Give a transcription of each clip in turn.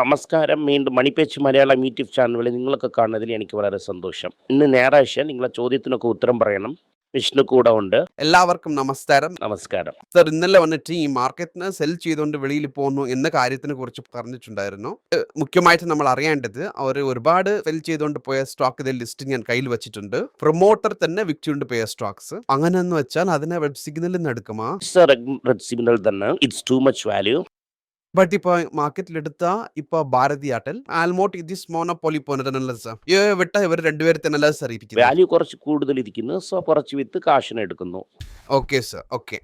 നമസ്കാരം. വീണ്ടും മണിപ്പേച്ച് മലയാളം യൂട്യൂബ് ചാനലിൽ നിങ്ങളൊക്കെ കാണുന്നതിൽ എനിക്ക് വളരെ സന്തോഷം. ഇന്ന് ഞായറാഴ്ച നിങ്ങളെ ചോദ്യത്തിനൊക്കെ ഉത്തരം പറയണം. വിഷ്ണു കൂടെ ഉണ്ട്. എല്ലാവർക്കും നമസ്കാരം. നമസ്കാരം. സർ ഇന്നലെ വന്നിട്ട് ഈ മാർക്കറ്റിന് സെൽ ചെയ്തുകൊണ്ട് വെളിയിൽ പോകുന്നു എന്ന കാര്യത്തിനെ കുറിച്ച് പറഞ്ഞിട്ടുണ്ടായിരുന്നു. മുഖ്യമായിട്ട് നമ്മൾ അറിയേണ്ടത് അവർ ഒരുപാട് സെൽ ചെയ്തുകൊണ്ട് പോയ സ്റ്റോക്ക് ഇതിൽ ലിസ്റ്റ് ഞാൻ കയ്യിൽ വെച്ചിട്ടുണ്ട്. പ്രൊമോട്ടർ തന്നെ വിറ്റുകൊണ്ട് പോയ സ്റ്റോക്സ്. അങ്ങനെ എന്ന് വെച്ചാൽ അതിനെ വെബ് സിഗ്നലിൽ നിന്ന് എടുക്കുമോ? റെഡ് സിഗ്നൽ തന്നെ. It's too much value but ഇപ്പൊ മാർക്കറ്റിൽ എടുത്ത ഇപ്പൊ ഭാരതി ആട്ടൽ ആൽമോട്ട് ഇത് മോണോപോളി പോന്നതല്ല സാർ വിട്ട ഇവർ രണ്ടുപേരെ തന്നെ സാർ ഇരിക്കുന്നത് വാല്യൂ കുറച്ച് കൂടുതൽ ഇരിക്കുന്നു സോ കുറച്ച് വിത്ത് കാശിന് എടുക്കുന്നു. Okay sir okay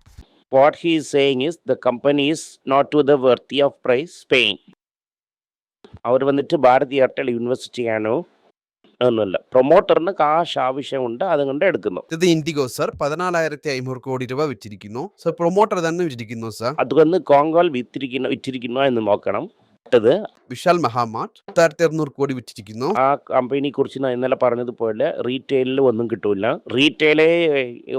what he saying is the company is not to the worthy of price pain അവർ വന്നിട്ട് ഭാരതി എയർടെൽ ഇൻവെസ്റ്റ് ചെയ്യാനോ ഒന്നുമില്ല. പ്രൊമോട്ടറിന് കാശ് ആവശ്യമുണ്ട് അതുകൊണ്ട് എടുക്കുന്നു. ഇത് ഇൻഡിഗോ സർ പതിനാലായിരത്തി അഞ്ഞൂറ് കോടി രൂപ വിറ്റിരിക്കുന്നു. സർ പ്രൊമോട്ടർ തന്നെ വിറ്റിരിക്കുന്നു സർ. അതുകൊണ്ട് കോങ്കോൾ വിറ്റിരിക്കുന്നു വിറ്റിരിക്കുന്നു എന്ന് നോക്കണം. അടുത്തത് വിശാൽ മഹാമാർട്ട് പത്തായിരത്തി അറുന്നൂറ് കോടി വിറ്റിരിക്കുന്നു. ആ കമ്പനിയെ കുറിച്ച് ഞാൻ ഇന്നലെ പറഞ്ഞതുപോലെ റീറ്റെയിലിൽ ഒന്നും കിട്ടൂല. റീറ്റെയിലേ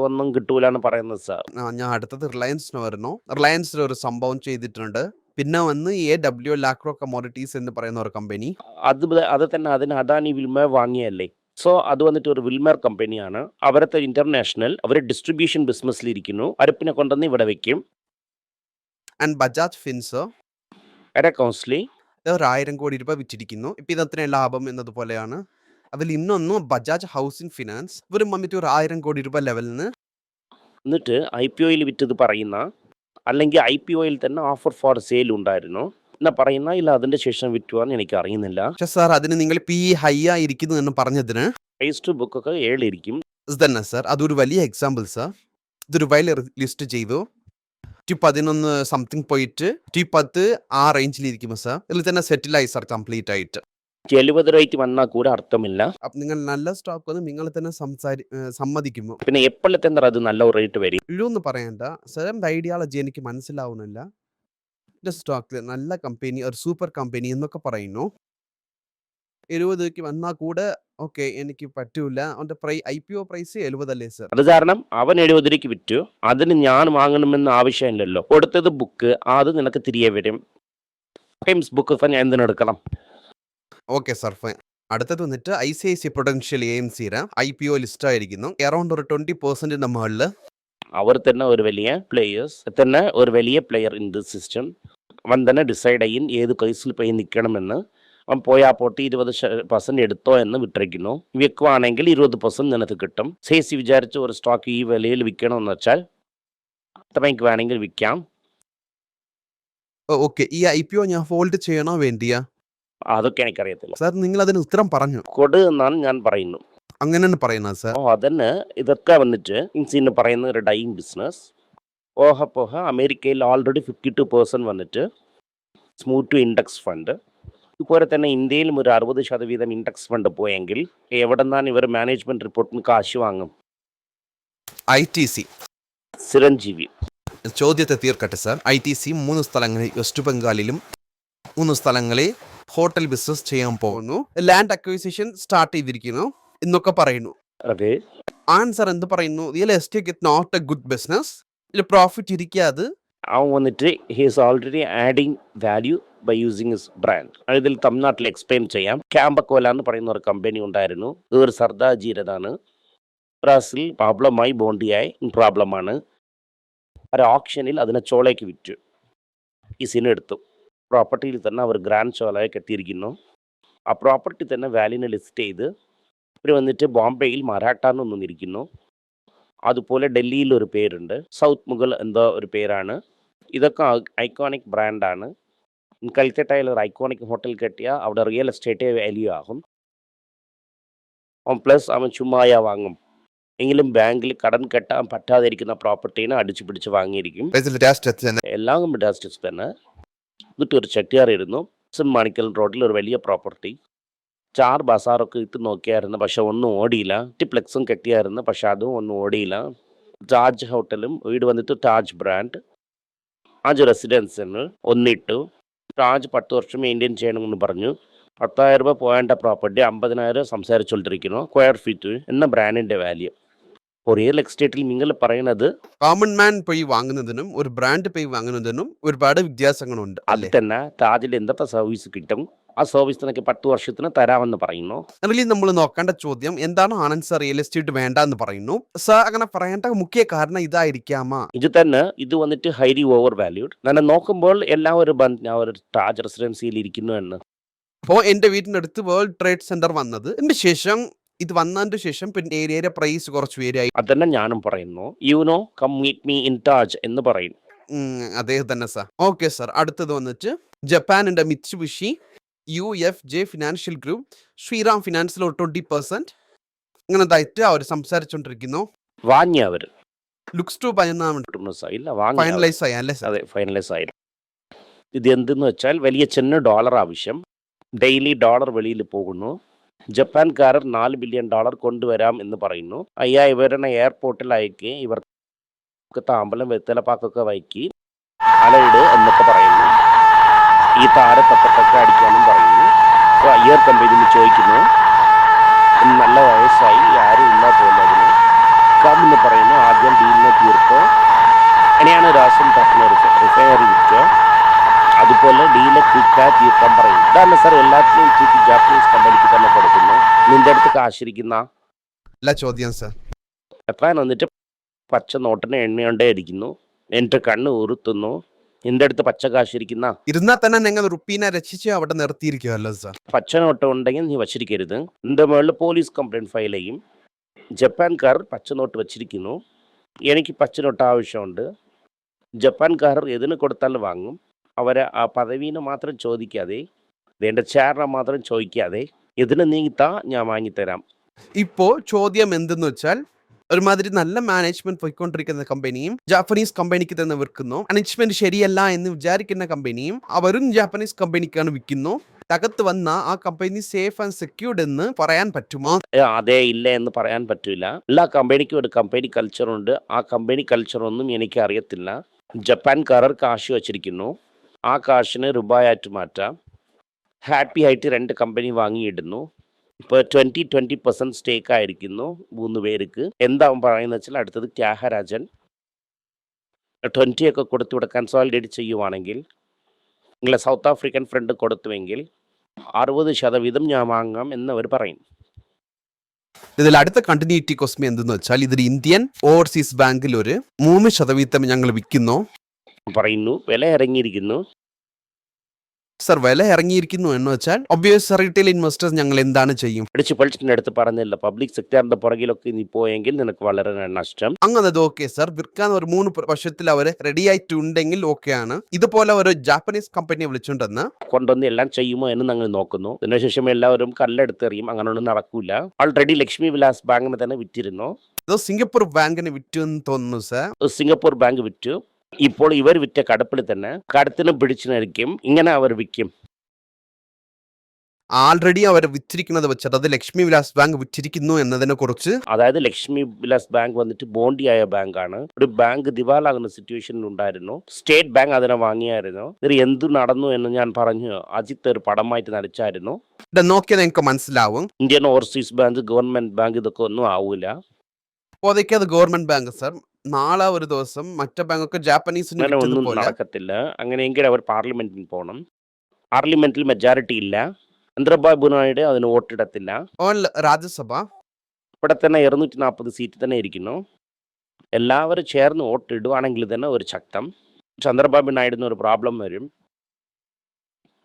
ഒന്നും കിട്ടൂല എന്ന് പറയുന്നത് സാർ. ഞാൻ അടുത്തത് റിലയൻസിന് വരുന്നു റിലയൻസിൽ ഒരു സംഭവം ചെയ്തിട്ടുണ്ട്. പിന്നെ വന്ന് എ ഡബ്ല്യു ലാക്രോ കമോഡിറ്റീസ് എന്ന് പറയുന്ന ഒരു കമ്പനി അത് അത് തന്നെ അതിന് അദാനി വിൽമ വാങ്ങിയല്ലേ? സോ അത് വന്നിട്ട് ഒരു വിൽമർ കമ്പനിയാണ് അവരത്തെ ഇന്റർനാഷണൽ അവർ ഡിസ്ട്രിബ്യൂഷൻ ബിസിനസ്സിൽ ഇരിക്കുന്നു. അരപ്പിനെ കൊണ്ടുവന്ന് ഇവിടെ വെക്കും. ആൻഡ് ബജാജ് ഫിൻസോ അര കൗൺസിലി ഒരു ആയിരം കോടി രൂപ വിറ്റിരിക്കുന്നു. ഇപ്പൊ ഇതത്രയും ലാഭം എന്നതുപോലെയാണ്. അതിൽ ഇന്നൊന്നും ബജാജ് ഹൗസിംഗ് ഫിനാൻസ് ഇവരും വന്നിട്ട് ഒരു ആയിരം കോടി രൂപ ലെവലിന് എന്നിട്ട് ഐ പി ഒയിൽ വിറ്റത് പറയുന്ന അല്ലെങ്കിൽ ഐ പി ഒയിൽ തന്നെ ഓഫർ ഫോർ സെയിൽ ഉണ്ടായിരുന്നു. എന്നാ പറയുന്ന ഇല്ല അതിന്റെ ശേഷം വിറ്റുവാന്ന് എനിക്ക് അറിയുന്നില്ല പക്ഷെ സാർ അതിന് നിങ്ങൾ പി ഹൈ ആയിരിക്കുന്നു എന്ന് പറഞ്ഞതിന് പ്രൈസ് ടു ബുക്ക് ഒക്കെ ഏഴിരിക്കും തന്നെ സാർ അതൊരു വലിയ എക്സാമ്പിൾ സാർ ഇതൊരു വയൽ ലിസ്റ്റ് ചെയ്തു. ടി പതിനൊന്ന് സംതിങ് പോയിട്ട് ടി പത്ത് ആ റേഞ്ചിലിരിക്കുമോ സാർ ഇതിൽ തന്നെ സെറ്റിലായി സാർ കംപ്ലീറ്റ് ആയിട്ട്. എഴുപത് റേറ്റ് വന്നാൽ കൂടെ അർത്ഥമില്ല. അപ്പൊ നിങ്ങൾ നല്ല സ്റ്റോക്ക് ഒന്ന് നിങ്ങൾ തന്നെ സംസാരി സമ്മതിക്കുമോ? പിന്നെ എപ്പോഴത്തെ അത് നല്ല റേറ്റ് വരും? ഇഴുന്ന് പറയണ്ട. സ്വയം ഐഡിയോളജി എനിക്ക് മനസ്സിലാവുന്നില്ല. എന്റെ സ്റ്റോക്കിൽ നല്ല കമ്പനി ഒരു സൂപ്പർ കമ്പനി എന്നൊക്കെ പറയുന്നു. എഴുപതിലേക്ക് വന്നാൽ കൂടെ ഓക്കെ എനിക്ക് പറ്റൂല. അവന്റെ പ്രൈ ഐ പി ഒ പ്രൈസ് എഴുപതല്ലേ സർ അത് കാരണം അവൻ എഴുപത് രൂപയ്ക്ക് വിറ്റു. അതിന് ഞാൻ വാങ്ങണമെന്ന് ആവശ്യമില്ലല്ലോ. കൊടുത്തത് ബുക്ക് അത് നിനക്ക് തിരികെ വരും. ടൈംസ് ബുക്ക് ഞാൻ എന്തിനെടുക്കണം? Okay sir. ഫൈൻ അടുത്തത് വന്നിട്ട് I C I C potential A സിയുടെ ഐ പി ഒ ലിസ്റ്റ് ആയിരിക്കുന്നു അറൌണ്ട് ഒരു ട്വന്റി പെർസെന്റ് മുകളിൽ അവർ തന്നെ ഒരു വലിയ പ്ലേയേഴ്സ് തന്നെ ഒരു വലിയ പ്ലെയർ ഇൻ ദിസ് സിസ്റ്റം അവൻ തന്നെ ഡിസൈഡ് ചെയ്യും ഏത് കേസിൽ പോയി നിൽക്കണമെന്ന് അവൻ പോയാ പോട്ടി ഇരുപത് പെർസെന്റ് എടുത്തോ എന്ന് വിട്ടിരിക്കുന്നു വിൽക്കുവാണെങ്കിൽ ഇരുപത് പെർസെന്റ് നിനക്ക് കിട്ടും. സേസി വിചാരിച്ച് ഒരു സ്റ്റോക്ക് ഈ വിലയിൽ വിൽക്കണമെന്ന് വെച്ചാൽ അത്രയ്ക്ക് വേണമെങ്കിൽ വിൽക്കാം. ഓക്കെ. ഈ ഐ പി ഒ ഞാൻ ഹോൾഡ് ചെയ്യണോ വേണ്ടിയാ? അതൊക്കെ എനിക്കറിയത്തില്ല. സാർ നിങ്ങൾ അതിന് ഉത്തരം പറഞ്ഞു. കൊടു എന്നാണ് ഞാൻ പറയുന്നു. അങ്ങനെയാണ് പറയുന്നത് സാർ. ഓ അതന്നെ. ഇതൊക്കെ വന്നിട്ട് ഇൻസിന്ന് പറയുന്ന ഒരു ഡൈയിങ് ബിസിനസ്. ഓഹ പോഹ അമേരിക്കയിൽ ഓൾറെഡി ഫിഫ്റ്റി ടു പേഴ്സന്റ് വന്നിട്ട് സ്മൂത്ത് ടു ഇൻഡെക്സ് ഫണ്ട് ഇതുപോലെ തന്നെ ഇന്ത്യയിലും ഒരു അറുപത് ശതവീതം ഇൻഡെക്സ് ഫണ്ട് പോയെങ്കിൽ എവിടെ നിന്നാണ് ഇവർ മാനേജ്മെന്റ് റിപ്പോർട്ടിന് കാശ് വാങ്ങും? I T C Chiranjeevi. ചോദ്യത്തെ തീർക്കട്ടെ സാർ. ഐ ടി സി മൂന്ന് സ്ഥലങ്ങളിൽ വെസ്റ്റ് ബംഗാളിലും മൂന്ന് സ്ഥലങ്ങളിൽ ഹോട്ടൽ ബിസിനസ് ചെയ്യാൻ പോകുന്നു. ലാൻഡ് അക്വിസിഷൻ സ്റ്റാർട്ട് ചെയ്തിരിക്കുന്നു. എന്നൊക്കെ പറയുന്നു. അതെ. ആൻസർ എന്ത് പറയുന്നു? Real estate it not a good business ഇതിൽ പ്രോഫിറ്റ് ഇരിക്കാതെ. അവൻ വന്നിട്ട് he's already adding value by using his brand ഇതിൽ തമിഴ്നാട്ടിൽ എക്സ്പ്ലെയിൻ ചെയ്യാം. ക്യാമ്പക്കോല എന്ന് പറയുന്ന ഒരു കമ്പനി ഉണ്ടായിരുന്നു. ഇത് ഒരു സർദാജീരതാണ് ബ്രാസിൽ പ്രോബ്ലമായി ബോണ്ടിയായി പ്രോബ്ലമാണ് ഒരു ഓപ്ഷനിൽ അതിനെ ചോളയ്ക്ക് വിറ്റു. ഈ സീൻ എടുത്തു. പ്രോപ്പർട്ടിയിൽ തന്നെ അവർ ഗ്രാൻഡ് ചോളയെ കെട്ടിയിരിക്കുന്നു. ആ പ്രോപ്പർട്ടി തന്നെ വാല്യൂനെ ലിസ്റ്റ് ചെയ്ത് ഇവർ വന്നിട്ട് ബോംബെയിൽ മറാഠ എന്നൊന്നിരിക്കുന്നു അതുപോലെ ഡൽഹിയിൽ ഒരു പേരുണ്ട്. സൗത്ത് മുഗൾ എന്തോ ഒരു പേരാണ്. ഇതൊക്കെ ഐക്കോണിക് ബ്രാൻഡാണ് കൽക്കട്ടയിൽ ഒരു ഐക്കോണിക് ഹോട്ടൽ കെട്ടിയാൽ അവിടെ റിയൽ എസ്റ്റേറ്റേ വാല്യൂ ആകും. പ്ലസ് അവൻ ചുമ്മായ വാങ്ങും. എങ്കിലും ബാങ്കിൽ കടം കെട്ടാൻ പറ്റാതിരിക്കുന്ന പ്രോപ്പർട്ടീനെ അടിച്ചു പിടിച്ച് വാങ്ങിയിരിക്കും. എല്ലാം ഡാസ്റ്റസ് തന്നെ എന്നിട്ട് ഒരു ചെട്ടിയാറായിരുന്നു മാണിക്കൽ റോഡിൽ ഒരു വലിയ പ്രോപ്പർട്ടി ചാർ ബസാറൊക്കെ ഇട്ട് നോക്കിയായിരുന്നു പക്ഷെ ഒന്നും ഓടിയില്ല. ടിപ്ലെക്സും കെട്ടിയായിരുന്നു പക്ഷെ അതും ഒന്നും ഓടിയില്ല. താജ് ഹോട്ടലും വീട് വന്നിട്ട് താജ് ബ്രാൻഡ്. താജ് റെസിഡൻസിന് ഒന്നിട്ടു. താജ് പത്ത് വർഷം മെയിന്റെയിൻ ചെയ്യണമെന്ന് പറഞ്ഞു. പത്തായിരം രൂപ പോയേണ്ട പ്രോപ്പർട്ടി അമ്പതിനായിരം സംസാരിച്ചുകൊണ്ടിരിക്കുന്നു സ്ക്വയർ ഫീറ്റ് എന്ന ബ്രാൻഡിന്റെ വാല്യൂ ഇപ്പോൾ റിയൽ എക്സ്റ്റേറ്റിൽ നിങ്ങൾ പറയുന്നത് കോമൺ മാൻ പോയി വാങ്ങുന്നതിനും ഒരു ബ്രാൻഡ് പോയി വാങ്ങുന്നതിനും ഒരുപാട് വ്യത്യാസങ്ങളുണ്ട് അത് തന്നെ. താജിൽ എന്തൊക്കെ സർവീസ് കിട്ടും? ആ സർവീസ് നിനക്ക് പത്ത് വർഷത്തിന് തരാമെന്ന് പറയുന്നു. അതിൽ നമ്മൾ നോക്കേണ്ട ചോദ്യം എന്താണ് ആനന്ദ് സാർ റിയൽ എസ്റ്റേറ്റ് വേണ്ട എന്ന് പറയുന്നു? സാർ അങ്ങനെ പറയേണ്ട മുഖ്യ കാരണം ഇതായിരിക്കാമോ? ഇത് തന്നെ. ഇത് വന്നിട്ട് ഹൈലി ഓവർ വാല്യൂഡ് ഞാൻ നോക്കുമ്പോൾ എല്ലാം ഒരു ഞാൻ ഒരു താജ് റെസിഡൻസിയിൽ ഇരിക്കുന്നു എന്ന്. അപ്പോൾ എന്റെ വീടിനടുത്ത് വേൾഡ് ട്രേഡ് സെന്റർ വന്നത്. ശേഷം ഇത് വന്നതിന് ശേഷം പിന്നെ ഏരിയയുടെ പ്രൈസ് കുറച്ച് പേരായി അതന്നെ ഞാനും പറയുന്നു. You know come meet me in Taj എന്ന് പറയും. അദ്ദേഹം തന്നെ സാർ ഓക്കെ സാർ അടുത്തത് വന്നിട്ട് ജപ്പാനിന്റെ Mitsubishi U F J financial group Shriram ഫിനാൻസിൽ twenty percent ഇങ്ങനെ ഇങ്ങനതായിട്ട് അവർ സംസാരിച്ചുകൊണ്ടിരിക്കുന്നു വാങ്ങി അവർ ലുക്സ് ടു ഫൈനലൈസ് ആയി അല്ലേ അതെ ഫൈനലൈസ് ആയി. ഇത് എന്തെന്ന് വെച്ചാൽ വലിയ ചെന്ന ഡോളർ ആവശ്യം. ഡെയിലി ഡോളർ വെളിയിൽ പോകുന്നു. ജപ്പാൻകാരർ നാല് ബില്യൺ ഡോളർ കൊണ്ടുവരാം എന്ന് പറയുന്നു. അയ്യാ ഇവരുടെ എയർപോർട്ടിൽ അയക്കി ഇവർക്ക് താമ്പലം വെത്തലപ്പാക്കൊക്കെ വയ്ക്കി അലയിട് എന്നൊക്കെ പറയുന്നു. ഈ താര തപ്പത്തൊക്കെ അടിക്കാനും പറയുന്നു. അപ്പോൾ അയ്യർ കമ്പനി ചോദിക്കുന്നു "ഇന്ന് നല്ല വയസ്സായി ആരും ഇല്ല പോലെ അതിന്. കം എന്ന് പറയുന്നു ആദ്യം ഡീലിനെ തീർത്തോ? അങ്ങനെയാണ് രാസം തട്ടുന്ന റിഫയർ വിൽക്കുക. അതുപോലെ ഡീലെ ക്വിക്കാ തീർക്കാൻ പറയും. ഇതാണ് സാർ എല്ലാത്തിനും ചീറ്റ് ജാപ്പനീസ് കമ്പനിക്ക് തന്നെ കൊടുക്കുന്നു. നിന്റെ അടുത്ത് കാശിരിക്കുന്ന അല്ല ചോദ്യം സാർ ജപ്പാൻ വന്നിട്ട് പച്ച നോട്ടിന് എണ്ണയുണ്ടേ ഇരിക്കുന്നു. എന്റെ കണ്ണ് ഉറുത്തുന്നു നിന്റെ അടുത്ത് പച്ച കാശിരിക്കുന്ന ഇരുന്നാ തന്നെ ഞങ്ങൾ റുപ്പീനെ രക്ഷിച്ച് അവിടെ നിർത്തിയിരിക്കുമല്ലോ സാർ പച്ച നോട്ട് ഉണ്ടെങ്കിൽ നീ വച്ചിരിക്കരുത്. നിന്റെ മുകളിൽ പോലീസ് കംപ്ലൈന്റ് ഫയൽ ചെയ്യും. ജപ്പാൻകാർ പച്ച നോട്ട് വച്ചിരിക്കുന്നു. എനിക്ക് പച്ച നോട്ട് ആവശ്യമുണ്ട്. ജപ്പാൻകാർ എതിന് കൊടുത്താലും വാങ്ങും. അവരെ ആ പദവീനെ മാത്രം ചോദിക്കാതെ വേണ്ട ചേറിനെ മാത്രം ചോദിക്കാതെ ഇതിന് നീങ്ങിത്താ ഞാൻ വാങ്ങിത്തരാം. ഇപ്പോ ചോദ്യം എന്തെന്ന് വെച്ചാൽ ഒരുമാതിരി നല്ല മാനേജ്മെന്റ് പോയിക്കൊണ്ടിരിക്കുന്ന കമ്പനിയും ജാപ്പനീസ് കമ്പനിക്ക് തന്നെ വിൽക്കുന്നു. മാനേജ്മെന്റ് ശരിയല്ല എന്ന് വിചാരിക്കുന്ന കമ്പനിയും അവരും ജാപ്പനീസ് കമ്പനിക്കാണ് വിൽക്കുന്നു. അകത്ത് വന്ന ആ കമ്പനി സേഫ് ആൻഡ് സെക്യൂർഡ് എന്ന് പറയാൻ പറ്റുമോ? അതെ ഇല്ല എന്ന് പറയാൻ പറ്റില്ല എല്ലാ കമ്പനിക്കും ഒരു കമ്പനി കൾച്ചറുണ്ട് ആ കമ്പനി കൾച്ചർ ഒന്നും എനിക്ക് അറിയത്തില്ല ജപ്പാൻകാരർ കാശ് വച്ചിരിക്കുന്നു. ആ കാശിന് റുബായായിട്ട് മാറ്റാം. ഹാപ്പി ആയിട്ട് രണ്ട് കമ്പനി വാങ്ങിയിടുന്നു. ഇപ്പോൾ ട്വന്റി ട്വന്റി പെർസെന്റ് സ്റ്റേക്ക് ആയിരിക്കുന്നു മൂന്ന് പേർക്ക്. എന്താവും പറയുന്നത് വെച്ചാൽ അടുത്തത് ത്യാഗരാജൻ ട്വന്റി ഒക്കെ കൊടുത്തു ഇവിടെ കൺസോളിഡേറ്റ് ചെയ്യുവാണെങ്കിൽ നിങ്ങളെ സൗത്ത് ആഫ്രിക്കൻ ഫ്രണ്ട് കൊടുത്തുവെങ്കിൽ അറുപത് ശതവീതം ഞാൻ വാങ്ങാം എന്നവർ പറയും. ഇതിൽ അടുത്ത കണ്ടിന്യൂറ്റി കോസ്മി എന്തെന്ന് വെച്ചാൽ ഇതിൽ ഇന്ത്യൻ ഓവർസീസ് ബാങ്കിൽ ഒരു മൂന്ന് ശതവീതം ഞങ്ങൾ വിൽക്കുന്നു. പറയുന്നു വില ഇറങ്ങിയിരിക്കുന്നു സർ വില ഇറങ്ങിയിരിക്കുന്നു എന്ന് വെച്ചാൽ ഒബ്വിയസ് റീറ്റെയിൽ ഇൻവെസ്റ്റേഴ്സ് ഞങ്ങൾ എന്താണ് ചെയ്യും? അടിച്ചു പൊളിച്ചിട്ട് അടുത്ത് പറഞ്ഞില്ല പബ്ലിക് സെക്ടറിന്റെ പുറകിലൊക്കെ നീ പോയെങ്കിൽ നിനക്ക് വളരെ നഷ്ടം. അങ്ങനെ അത് ഓക്കെ സർ വിൽക്കാൻ ഒരു മൂന്ന് വർഷത്തിൽ അവർ റെഡി ആയിട്ടുണ്ടെങ്കിൽ ഓക്കെ ആണ്. ഇതുപോലെ ഒരു ജാപ്പനീസ് കമ്പനിയെ വിളിച്ചുകൊണ്ടെന്ന് കൊണ്ടുവന്ന് എല്ലാം ചെയ്യുമോ എന്ന് ഞങ്ങൾ നോക്കുന്നു. അതിനുശേഷം എല്ലാവരും കല്ലെടുത്തെറിയും അങ്ങനെയൊന്നും നടക്കൂല. ഓൾറെഡി ലക്ഷ്മി വിലാസ് ബാങ്കിന് തന്നെ വിറ്റിരുന്നു. ഇത് സിംഗപ്പൂർ ബാങ്കിന് വിറ്റു എന്ന് തോന്നുന്നു സർ സിംഗപ്പൂർ ബാങ്ക് വിറ്റു. ഇപ്പോൾ ഇവർ വിറ്റ കടപ്പിൽ തന്നെ കടത്തിന് പിടിച്ചു നിൽക്കും ഇങ്ങനെ അവർ വിൽക്കും. ആൾറെഡി അവർ വിറ്റിരിക്കുന്നത് വെച്ചത് അത് ലക്ഷ്മി വിലാസ് ബാങ്ക് വിറ്റിരിക്കുന്നു എന്നതിനെ കുറിച്ച്? അതായത് ലക്ഷ്മി വിലാസ് ബാങ്ക് വന്നിട്ട് ബോണ്ടിയായ ബാങ്കാണ്. ഒരു ബാങ്ക് ദിവാലാകുന്ന സിറ്റുവേഷനിൽ ഉണ്ടായിരുന്നു. സ്റ്റേറ്റ് ബാങ്ക് അതിനെ വാങ്ങിയായിരുന്നു. ഇത് എന്തു നടന്നു എന്ന് ഞാൻ പറഞ്ഞു അജിത്ത് ഒരു പടമായിട്ട് നടിച്ചായിരുന്നു. ഇത് നോക്കിയാൽ നിങ്ങൾക്ക് മനസ്സിലാവും. Indian overseas bank government bank ഇതൊക്കെ ഒന്നും ആവൂല. അപ്പോഴേക്ക് അത് ഗവൺമെന്റ് ബാങ്ക് സാർ. നാളെ ഒരു ദിവസം മറ്റേ ബാങ്കൊക്കെ ജാപ്പനീസിന് അങ്ങനെ ഒന്നും നടക്കത്തില്ല. അങ്ങനെയെങ്കിൽ അവർ പാർലമെന്റിൽ പോകണം പാർലമെന്റിൽ മെജോറിറ്റി ഇല്ല. ചന്ദ്രബാബു നായിഡു അതിന് വോട്ടിടത്തില്ല. ഓൺ രാജ്യസഭ. ഇവിടെ തന്നെ ഇരുന്നൂറ്റി നാൽപ്പത് സീറ്റ് തന്നെ ഇരിക്കുന്നു. എല്ലാവരും ചേർന്ന് വോട്ടിടുവാണെങ്കിൽ തന്നെ ഒരു ശക്തം. ചന്ദ്രബാബു നായിഡുവിന് ഒരു പ്രോബ്ലം വരും.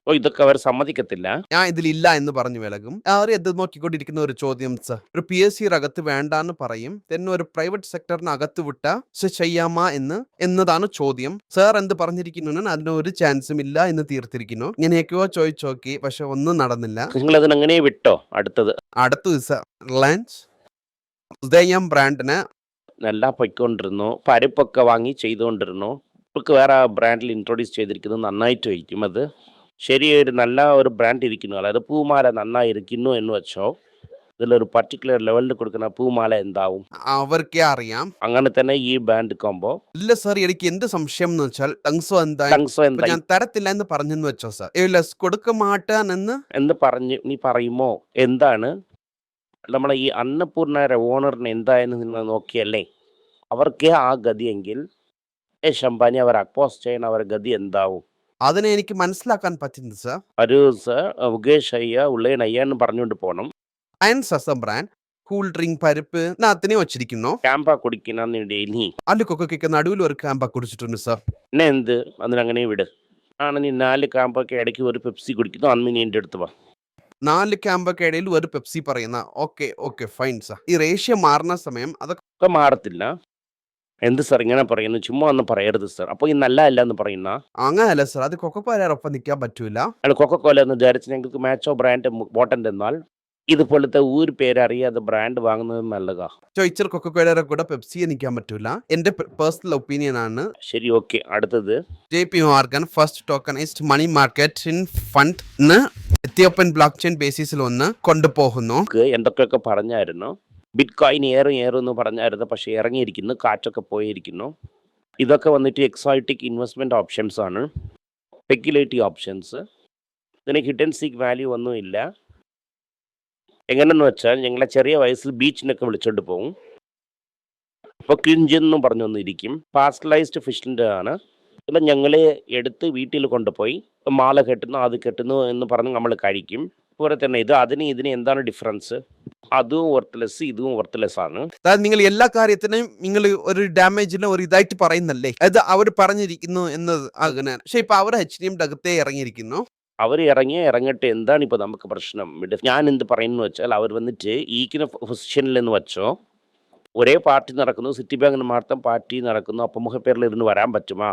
ഓ ഇതൊക്കെ അവർ സമ്മതിക്കത്തില്ല. ഞാൻ ഇതിലില്ല എന്ന് പറഞ്ഞു വിലകും. അവർ എന്ത് നോക്കിക്കൊണ്ടിരിക്കുന്ന ഒരു ചോദ്യം സർ? ഒരു പി എസ് സി അകത്ത് വേണ്ടാന്ന് പറയും തന്നെ ഒരു പ്രൈവറ്റ് സെക്ടറിന് അകത്ത് വിട്ട ചെയ്യാമ എന്ന് എന്നതാണ് ചോദ്യം. സർ എന്ത് പറഞ്ഞിരിക്കുന്നു അതിന് ഒരു ചാൻസും ഇല്ല എന്ന് തീർത്തിരിക്കുന്നു. ഇങ്ങനെയൊക്കെയോ ചോദിച്ചു നോക്കി പക്ഷെ ഒന്നും നടന്നില്ല. നിങ്ങൾ അതിനങ്ങനെ വിട്ടോ അടുത്തത്? അടുത്തത് സർ. റിലയൻസ്. ഉദയം ബ്രാൻഡിന് നല്ല പൊയ്ക്കൊണ്ടിരുന്നു. പരിപ്പൊക്കെ വാങ്ങി ചെയ്തുകൊണ്ടിരുന്നു. ഇപ്പൊക്ക് വേറെ ബ്രാൻഡിൽ ഇൻട്രൊഡ്യൂസ് ചെയ്തിരിക്കുന്നത് നന്നായിട്ട് വയ്ക്കും അത്. ശരി ഒരു നല്ല ഒരു ബ്രാൻഡ് ഇരിക്കുന്നു. അതായത് പൂമാല നന്നായി ഇരിക്കുന്നു എന്ന് വെച്ചോ ഇതിലൊരു പർട്ടിക്കുലർ ലെവലിൽ കൊടുക്കുന്ന പൂമാല എന്താവും? അവർക്കേ അറിയാം. അങ്ങനെ തന്നെ ഈ ബാൻഡ് കോമ്പോ ഇല്ല സാർ എനിക്ക് എന്ത് സംശയം എന്ന് വെച്ചാൽ ടങ്സോ എന്താ ടങ്സോ എന്താ ഞാൻ തരത്തില്ല എന്ന് പറഞ്ഞെന്ന് വെച്ചോ സാർ ഇല്ല കൊടുക്ക മാട്ടാൻ എന്ന്? പറഞ്ഞു നീ പറയുമോ? എന്താണ്? നമ്മളെ ഈ അന്നപൂർണയുടെ ഓണറിന് എന്തായെന്ന് നിങ്ങൾ നോക്കിയല്ലേ? അവർക്കേ ആ ഗതിയെങ്കിൽ യേശ് അംബാനി അവർ അപ്പോസ് ചെയ്യുന്ന അവരുടെ ഗതി എന്താവും? അതിനെ എനിക്ക് മനസ്സിലാക്കാൻ പറ്റുന്നത് സർ ഒരു സർ മുകേഷ് അയ്യ ഉള്ളയൻ അയ്യ എന്ന് പറഞ്ഞുകൊണ്ട് പോകണം ആൻഡ് സസംബ്രാൻ കൂൾ ഡ്രിങ്ക് പരിപ്പ് നാത്തിനെ വച്ചിരിക്കുന്നു. ക്യാമ്പ കുടിക്കുന്ന ഡെയിലി. അല്ലുക്കൊക്കെ നടുവിൽ ഒരു ക്യാമ്പ കുടിച്ചിട്ടുണ്ട് സർ എന്നെ എന്ത്? അതിന് അങ്ങനെ വിട്. ആണ് നീ നാല് ക്യാമ്പൊക്കെ ഇടയ്ക്ക് ഒരു പെപ്സി കുടിക്കുന്നു. അന്ന് നീ എന്റെ അടുത്ത് വാ. നാല് ക്യാമ്പൊക്കെ ഇടയിൽ ഒരു പെപ്സി പറയുന്ന. ഓക്കെ ഓക്കെ ഫൈൻ സർ ഈ റേഷ്യ മാറുന്ന സമയം അതൊക്കെ മാറത്തില്ല. എന്ത് സാർ ഇങ്ങനെ പറയുന്നു? ചുമ്മാ ഒന്നും പറയരുത് സാർ. അപ്പോൾ ഈ നല്ല അല്ല എന്ന് പറയുന്ന? അങ്ങനല്ല സാർ. അത് കൊക്കക്കോലൊപ്പം നിൽക്കാൻ പറ്റൂല. അയാൾ കൊക്കക്കോല എന്ന് വിചാരിച്ച് ഞങ്ങൾക്ക് മാച്ചോ ബ്രാൻഡ് ഇമ്പോർട്ടന്റ് എന്നാൽ ഇതുപോലത്തെ ഒരു പേരറിയാതെ ബ്രാൻഡ് വാങ്ങുന്നത് നല്ലതാ. ചോദിച്ചർ കൊക്കോക്കോലയുടെ കൂടെ പെപ്സിയെ നിൽക്കാൻ പറ്റൂല. എന്റെ പേഴ്സണൽ ഒപ്പീനിയൻ ആണ്. ശരി ഓക്കെ. അടുത്തത്. J P Morgan first tokenized money market in fund Ethereum blockchain ബേസിസിൽ ഒന്ന് കൊണ്ടുപോകുന്നു. എന്തൊക്കെയൊക്കെ പറഞ്ഞായിരുന്നു? ബിറ്റ് കോയിൻ ഏറും ഏറും എന്ന് പറഞ്ഞായിരുന്നു. പക്ഷേ ഇറങ്ങിയിരിക്കുന്നു. കാറ്റൊക്കെ പോയിരിക്കുന്നു. ഇതൊക്കെ വന്നിട്ട് എക്സോട്ടിക് ഇൻവെസ്റ്റ്മെന്റ് ഓപ്ഷൻസ് ആണ്. സ്പെക്കുലേറ്റീവ് ഓപ്ഷൻസ് ഇതിന് ഹിഡൻ സീക്ക് വാല്യൂ ഒന്നുമില്ല എങ്ങനെയെന്ന് വെച്ചാൽ ഞങ്ങളെ ചെറിയ വയസ്സിൽ ബീച്ചിനൊക്കെ വിളിച്ചോണ്ട് പോകും അപ്പോൾ എന്ന് പറഞ്ഞൊന്നിരിക്കും. പാസ്റ്റലൈസ്ഡ് ഫിഷിന്റെ ആണ്. ഇപ്പം ഞങ്ങൾ എടുത്ത് വീട്ടിൽ കൊണ്ടുപോയി. മാല കെട്ടുന്നു അത് കെട്ടുന്നു എന്ന് പറഞ്ഞ് നമ്മൾ കഴിക്കും. അതുപോലെ തന്നെ ഇത് അതിന് ഇതിന് എന്താണ് ഡിഫറൻസ് അതും വർത്ത്ലെസ് ഇതും വർത്ത്ലെസ് ആണ്. അതായത് നിങ്ങൾ എല്ലാ കാര്യത്തിനും നിങ്ങൾ ഒരു ഡാമേജിന് ഒരു ഇതായിട്ട് പറയുന്നല്ലേ? അത് അവർ പറഞ്ഞിരിക്കുന്നു എന്നത് അങ്ങനെ പക്ഷെ ഇപ്പൊ അവർ എച്ച് ഡി എം അകത്തേ ഇറങ്ങിയിരിക്കുന്നു. അവർ ഇറങ്ങിയ ഇറങ്ങട്ടെ എന്താണ് ഇപ്പോൾ നമുക്ക് പ്രശ്നം? ഞാൻ എന്ത് പറയുന്നു വെച്ചാൽ അവർ വന്നിട്ട് ഈക്കുന്ന പൊസിഷനിൽ എന്ന് വെച്ചോ. ഒരേ പാർട്ടി നടക്കുന്നു സിറ്റി ബാങ്കിന് മാത്രം പാർട്ടി നടക്കുന്നു അപ്പം മുഖപ്പേരിൽ ഇരുന്ന് വരാൻ പറ്റുമാ?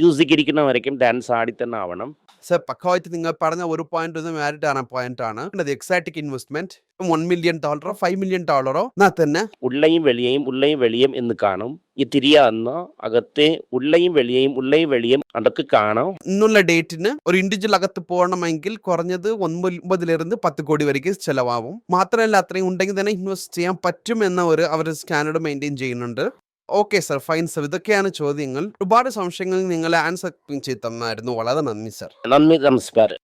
മ്യൂസിക് വരയ്ക്കും ഡാൻസ് ആടി തന്നെ ആവണം സർ പക്കമായിട്ട് നിങ്ങൾ പറഞ്ഞ ഒരു പോയിന്റ് ഒന്ന് മാരിറ്റ് ആണ് പോയിന്റ് ആണ്. എക്സാറ്റിക് ഇൻവെസ്റ്റ്മെന്റ് വൺ മില്യൺ ഡോളറോ ഫൈവ് മില്യൺ ഡോളറോ എന്നാ തന്നെ. ഉള്ളയും വെളിയയും ഉള്ളയും വെളിയും എന്ന് കാണും. ഈ തിരിയാന്ന അകത്തെ ഉള്ളയും വെളിയയും ഉള്ളയും വെളിയും അതൊക്കെ കാണാം. ഇന്നുള്ള ഡേറ്റിന് ഒരു ഇൻഡിവിജ്വൽ അകത്ത് പോകണമെങ്കിൽ കുറഞ്ഞത് ഒൻപതിലിരുന്ന് പത്ത് കോടി വരയ്ക്ക് ചെലവാകും മാത്രമല്ല അത്രയും ഉണ്ടെങ്കിൽ തന്നെ ഇൻവെസ്റ്റ് ചെയ്യാൻ പറ്റും എന്ന ഒരു അവർ സ്റ്റാൻഡേർഡ് മെയിന്റെയിൻ ചെയ്യുന്നുണ്ട്. ഓക്കെ സർ ഫൈൻ സർ ഇതൊക്കെയാണ് ചോദ്യങ്ങൾ. ഒരുപാട് സംശയങ്ങൾ നിങ്ങൾ ആൻസർ ചെയ്ത് തന്നായിരുന്നു. വളരെ നന്ദി സർ നന്ദി നമസ്കാരം.